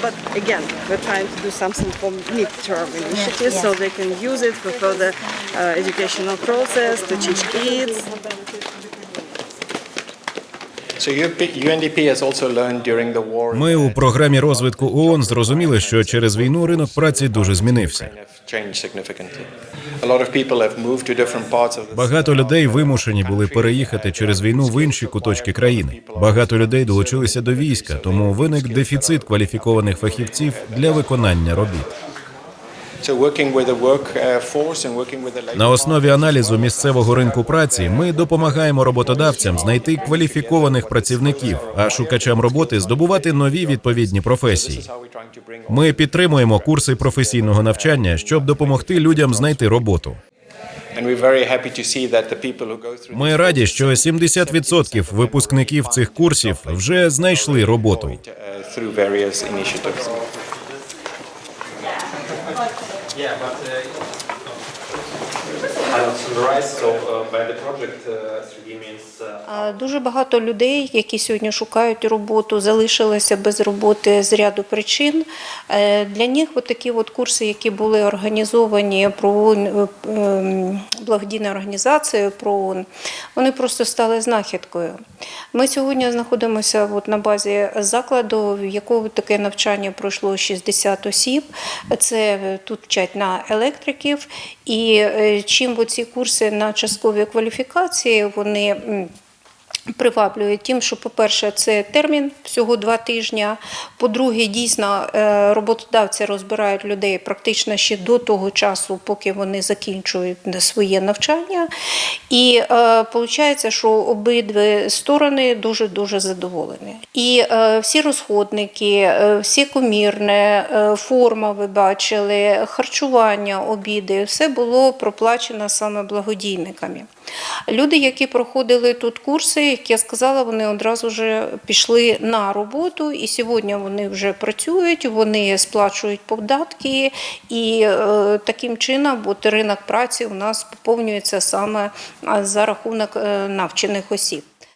but again, we're trying to do something for midterm initiatives so they can use it for further uh, educational process to teach kids. Ми у програмі розвитку ООН зрозуміли, що через війну ринок праці дуже змінився. Багато людей вимушені були переїхати через війну в інші куточки країни. Багато людей долучилися до війська, тому виник дефіцит кваліфікованих фахівців для виконання робіт. На основі аналізу місцевого ринку праці ми допомагаємо роботодавцям знайти кваліфікованих працівників, а шукачам роботи здобувати нові відповідні професії. Ми підтримуємо курси професійного навчання, щоб допомогти людям знайти роботу. Ми раді, що 70% випускників цих курсів вже знайшли роботу. Yeah, but I'll. So by the project, 3D means А Дуже багато людей, які сьогодні шукають роботу, залишилися без роботи з ряду причин. Е, Для них от такі от курси, які були організовані про ем, благодійною організацією про ООН, вони просто стали знахідкою. Ми сьогодні знаходимося от на базі закладу, в якого таке навчання пройшло 60 осіб. Це е, тут вчать на електриків. І е, чим ці курси на часткові кваліфікації, вони. Приваблює тим, що, по-перше, це термін всього два тижні. По-друге, дійсно е, роботодавці розбирають людей практично ще до того часу, поки вони закінчують своє навчання. І виходить, що обидві сторони дуже дуже задоволені. І е, всі розходники, е, всі комірне, е, форма, ви бачили, харчування, обіди, все було проплачено саме благодійниками. Люди, які проходили тут курси, як я сказала, вони одразу вже пішли на роботу, і сьогодні вони вже працюють, вони сплачують податки, і е, таким чином от ринок праці у нас поповнюється саме за рахунок е, навчених осіб.